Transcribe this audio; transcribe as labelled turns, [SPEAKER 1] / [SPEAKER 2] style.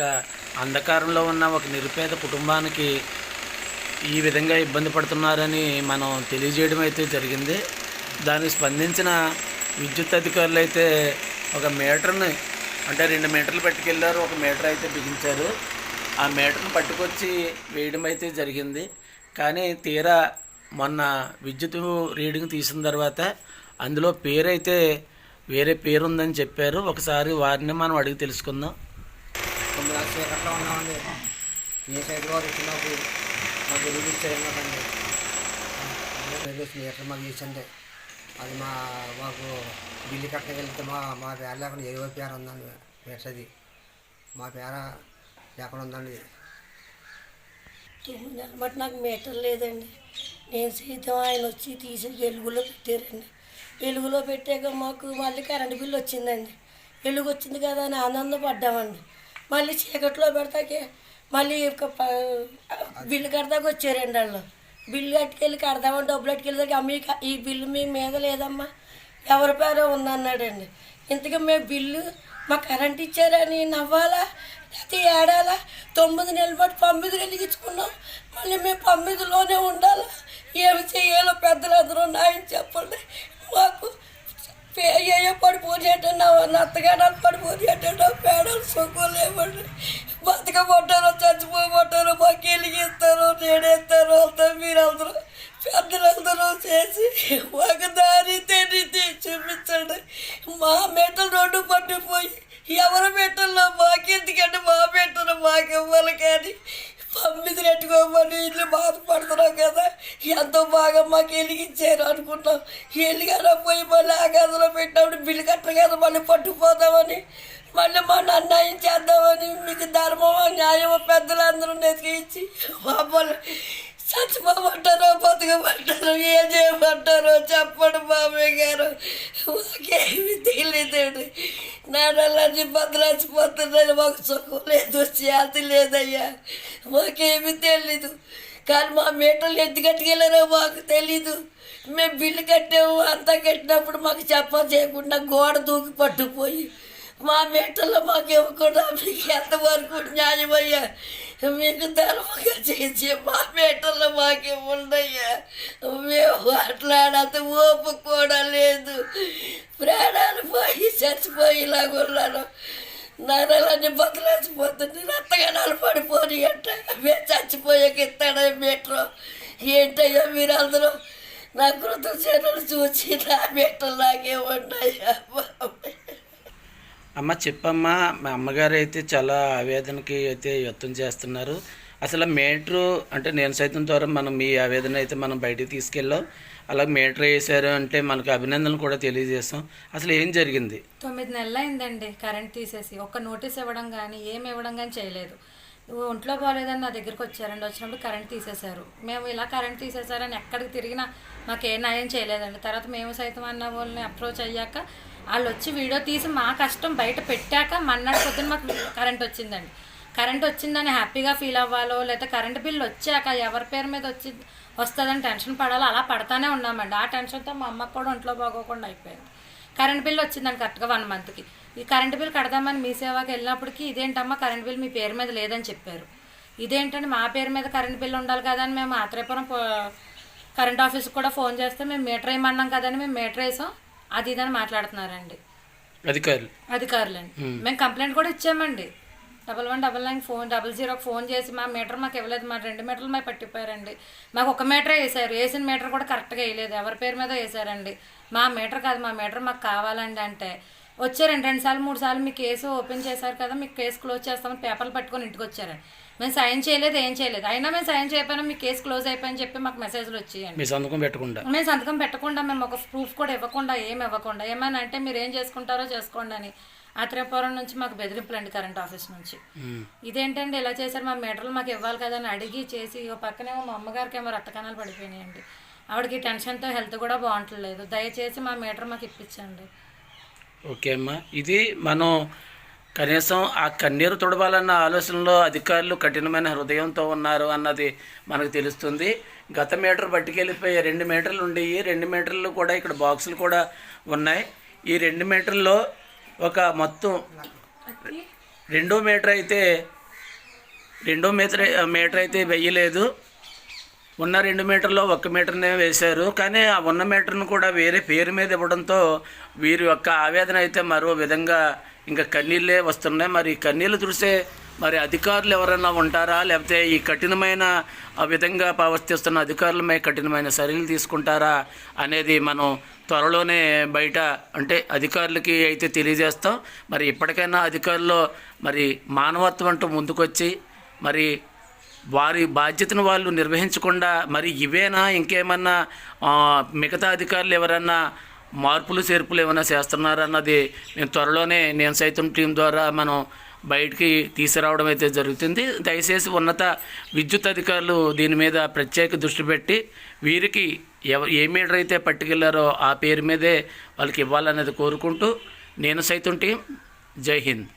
[SPEAKER 1] ఒక అంధకారంలో ఉన్న ఒక నిరుపేద కుటుంబానికి ఈ విధంగా ఇబ్బంది పడుతున్నారని మనం తెలియజేయడం అయితే జరిగింది. దానికి స్పందించిన విద్యుత్ అధికారులు అయితే ఒక మీటర్ని అంటే రెండు మీటర్లు పట్టుకెళ్ళారు ఒక మీటర్ అయితే బిగించారు. ఆ మీటర్ని పట్టుకొచ్చి వేయడం అయితే జరిగింది. కానీ తీరా మొన్న విద్యుత్ రీడింగ్ తీసిన తర్వాత అందులో పేరైతే వేరే పేరు ఉందని చెప్పారు. ఒకసారి వారిని మనం అడిగి తెలుసుకుందాం.
[SPEAKER 2] చీకట్లో ఉన్నామండి? ఏ సైడ్ వారు ఇచ్చినప్పుడు మాకు ఎదురు ఇచ్చారండి మీటర్ మాకు ఇచ్చండి అది మా మాకు బిల్లు కట్టగలిగితే మా మా పేర లేకుండా ఏదో పేర ఉందండి మీటర్ అది మా పేర లేకుండా ఉందండి.
[SPEAKER 3] తొమ్మిది నెలల బట్టి నాకు మీటర్ లేదండి. నేను సైతం ఆయన వచ్చి తీసి వెలుగులో పెట్టారండి. వెలుగులో పెట్టాక మాకు మళ్ళీ కరెంటు బిల్లు వచ్చిందండి. వెలుగు వచ్చింది కదా అని ఆనందపడ్డామండి. మళ్ళీ చీకట్లో పెడతాకే మళ్ళీ ఒక ప- బిల్లు కడతాకి వచ్చారండి వాళ్ళు. బిల్లు కట్టుకెళ్ళి కడదామని డబ్బులు కట్టుకెళ్ళి అమ్మ ఈ ఈ బిల్లు మీ మీద లేదమ్మా ఎవరి పేరు ఉందన్నాడండి. ఇంతకీ మేము బిల్లు మా కరెంట్ ఇచ్చారని నవ్వాలా? లేకపోతే ఏడాలా? తొమ్మిది నెలలు పాటు పంపిది వెలిగించుకున్నాం మళ్ళీ మేము పంపిదిలోనే ఉండాలా? ఏమి చేయాలో పెద్దలందరూ నాయన చెప్పండి. మాకు ఏ పడిపోయేటో నా నత్తగాడాలు చేస్తున్నావు పేడలు సుఖలేమండి బతకబడ్డారో చచ్చి తొమ్మిది ఇల్లు బాధపడుతున్నాం కదా. ఎంతో బాగా మాకు ఎలిగించారు అనుకున్నాం. ఎలిగారా పోయి మళ్ళీ ఆ గదిలో పెట్టినప్పుడు బిల్లు కట్టరు కదా మళ్ళీ పట్టుకుపోతామని మళ్ళీ మన అన్యాయం చేద్దామని మీకు ధర్మమో న్యాయమో పెద్దలందరూ నెతికించి మమ్మల్ని చచ్చిపోమంటారో బతకమంటారో ఏం చేయమంటారో చెప్పండి బాబాయ్ గారు. మాకేమి తెలియదండి. నాడలని బదలాచిపోతున్నాయి మాకు సుఖం లేదు శాంతి లేదయ్యా. మాకేమీ తెలీదు. కానీ మా మీటర్లు ఎత్తి కట్టుకెళ్ళారో మాకు తెలీదు. మేము బిల్లు కట్టాము అంతా కట్టినప్పుడు మాకు చెప్ప చేయకుండా గోడ దూకి పట్టుకుపోయి మా మీటర్లో మాకు ఇవ్వకుండా మీకు ఎంతవరకు న్యాయమయ్యా? మీకు ధర్మంగా చేసి మా మీటర్లో మాకు మేము మాట్లాడంత ఓపు కూడా లేదు. ప్రాణాలు పోయి చచ్చిపోయేలాగా ఉన్నాను. నరాలన్నీ బదులేసిపోతుంది రత్తగడాలు పడిపోని అంట మేము చచ్చిపోయాక ఇస్తాడే మీటర్. ఏంటయ్యా మీరందరూ నా కృత చేతులు చూసి నా మీటర్ లాగే ఉన్నాయా?
[SPEAKER 1] అమ్మ చెప్పమ్మా మా అమ్మగారు అయితే చాలా ఆవేదనకి అయితే వ్యక్తం చేస్తున్నారు. అసలు మీటరు అంటే నేను సైతం ద్వారా మనం మీ ఆవేదన అయితే మనం బయటికి తీసుకెళ్ళాం. అలా మీటర్ వేసారు అంటే మనకు అభినందనలు కూడా తెలియజేస్తాం. అసలు ఏం జరిగింది?
[SPEAKER 4] తొమ్మిది నెలలు అయిందండి కరెంట్ తీసేసి. ఒక్క నోటీస్ ఇవ్వడం కానీ ఏమి ఇవ్వడం కానీ చేయలేదు. ఒంట్లో బాగాలేదని నా దగ్గరికి వచ్చారండి. వచ్చినప్పుడు కరెంట్ తీసేశారు. మేము ఇలా కరెంట్ తీసేశారని ఎక్కడికి తిరిగినా మాకు ఏ న్యాయం చేయలేదండి. తర్వాత మేము సైతం అన్న వాళ్ళని అప్రోచ్ అయ్యాక వాళ్ళు వచ్చి వీడియో తీసి మా కష్టం బయట పెట్టాక మన్నాడు పొద్దున మాకు కరెంట్ వచ్చిందండి. కరెంట్ వచ్చిందని హ్యాపీగా ఫీల్ అవ్వాలో లేదా కరెంట్ బిల్ వచ్చాక ఎవరి పేరు మీద వచ్చి వస్తుందని టెన్షన్ పడాలో అలా పడతానే ఉన్నామండి. ఆ టెన్షన్తో మా అమ్మకు కూడా ఒంట్లో బాగోకుండా అయిపోయింది. కరెంట్ బిల్ వచ్చిందండి కరెక్ట్గా వన్ మంత్కి. ఈ కరెంట్ బిల్ కడదామని మీ సేవకి వెళ్ళినప్పటికీ ఇదేంటమ్మా కరెంట్ బిల్ మీ పేరు మీద లేదని చెప్పారు. ఇదేంటండి మా పేరు మీద కరెంట్ బిల్ ఉండాలి కదా అని మేము ఆత్రేపురం కరెంట్ ఆఫీస్కి కూడా ఫోన్ చేస్తే మేము మీటర్ వేయమన్నాం కదని మేము మీటర్ వేసాం. అది ఇదని మాట్లాడుతున్నారండి.
[SPEAKER 1] అధికారులు.
[SPEAKER 4] అధికారులండి. మేము కంప్లైంట్ కూడా ఇచ్చామండి. Double one double nine phone double జీరోకి ఫోన్ చేసి మా మీటర్ మాకు ఇవ్వలేదు మా రెండు మీటర్లు మాకు పట్టిపోయారండి. మాకు ఒక మీటరే వేసారు వేసిన మీటర్ కూడా కరెక్ట్గా వేయలేదు ఎవరి పేరు మీద వేసారండి. మా మీటర్ కాదు మా మీటర్ మాకు కావాలండి అంటే. వచ్చారండి రెండు సార్లు మూడు సార్లు మీ కేసు ఓపెన్ చేశారు కదా మీకు కేసు క్లోజ్ చేస్తామని పేపర్లు పట్టుకొని ఇంటికి వచ్చారండి. మేము సైన్ చేయలేదు ఏం చేయలేదు. అయినా మేము సైన్ చేయకపోయినా మీ కేసు క్లోజ్ అయిపోయిందని చెప్పి మాకు మెసేజ్లు వచ్చాయండి.
[SPEAKER 1] మీ సంతకం పెట్టకుండా.
[SPEAKER 4] మేము సంతకం పెట్టకుండా మేము ఒక ప్రూఫ్ కూడా ఇవ్వకుండా ఏమి ఇవ్వకుండా. ఏమైనా అంటే మీరు ఏం చేసుకుంటారో చేసుకోండి అని. ఆత్రేయపురం నుంచి మాకు బెదిరింపులు అండి కరెంట్ ఆఫీస్ నుంచి. ఇదేంటండి ఇలా చేశారు? మా మీటర్లు మాకు ఇవ్వాలి కదా అని అడిగి చేసి ఓ పక్కనేమో మా అమ్మగారికి ఏమో రక్త కణాలు పడిపోయినాయండి ఆవిడకి టెన్షన్తో హెల్త్ కూడా బాగుంటలేదు. దయచేసి మా మీటర్ మాకు ఇప్పించండి.
[SPEAKER 1] ఓకే అమ్మా. ఇది మనం కనీసం ఆ కన్నీరు తుడవాలన్న ఆలోచనలో అధికారులు కఠినమైన హృదయంతో ఉన్నారు అన్నది మనకు తెలుస్తుంది. గత మీటర్ పట్టుకెళ్ళిపోయి రెండు మీటర్లు ఉండేవి రెండు మీటర్లు కూడా ఇక్కడ బాక్సులు కూడా ఉన్నాయి. ఈ రెండు మీటర్లో ఒక మొత్తం రెండో మీటర్ అయితే రెండో మీటర్ మీటర్ అయితే వెయ్యలేదు. ఉన్న రెండు మీటర్లో ఒక్క మీటర్నే వేశారు. కానీ ఆ ఉన్న మీటర్ను కూడా వేరే పేరు మీద ఇవ్వడంతో వీరి యొక్క ఆవేదన అయితే మరో విధంగా ఇంకా కన్నీళ్ళే వస్తున్నాయి. మరి కన్నీళ్ళు చూసే మరి అధికారులు ఎవరైనా ఉంటారా? లేకపోతే ఈ కఠినమైన ఆ విధంగా ప్రవర్తిస్తున్న అధికారులపై కఠినమైన చర్యలు తీసుకుంటారా అనేది మనం త్వరలోనే బయట అంటే అధికారులకి అయితే తెలియజేస్తాం. మరి ఇప్పటికైనా అధికారులు మరి మానవత్వం అంటూ ముందుకొచ్చి మరి వారి బాధ్యతను వాళ్ళు నిర్వహించకుండా మరి ఇవేనా ఇంకేమన్నా మిగతా అధికారులు ఎవరన్నా మార్పులు చేర్పులు ఏమైనా చేస్తున్నారన్నది మేము త్వరలోనే నేను సైతం టీం ద్వారా మనం బయటికి తీసుకురావడం అయితే జరుగుతుంది. దయచేసి ఉన్నత విద్యుత్ అధికారులు దీని మీద ప్రత్యేక దృష్టి పెట్టి వీరికి ఎవ ఏ మీటర్ అయితే పట్టుకెళ్ళారో ఆ పేరు మీదే వాళ్ళకి ఇవ్వాలన్నది కోరుకుంటూ నేను సైతం టీం. జై హింద్.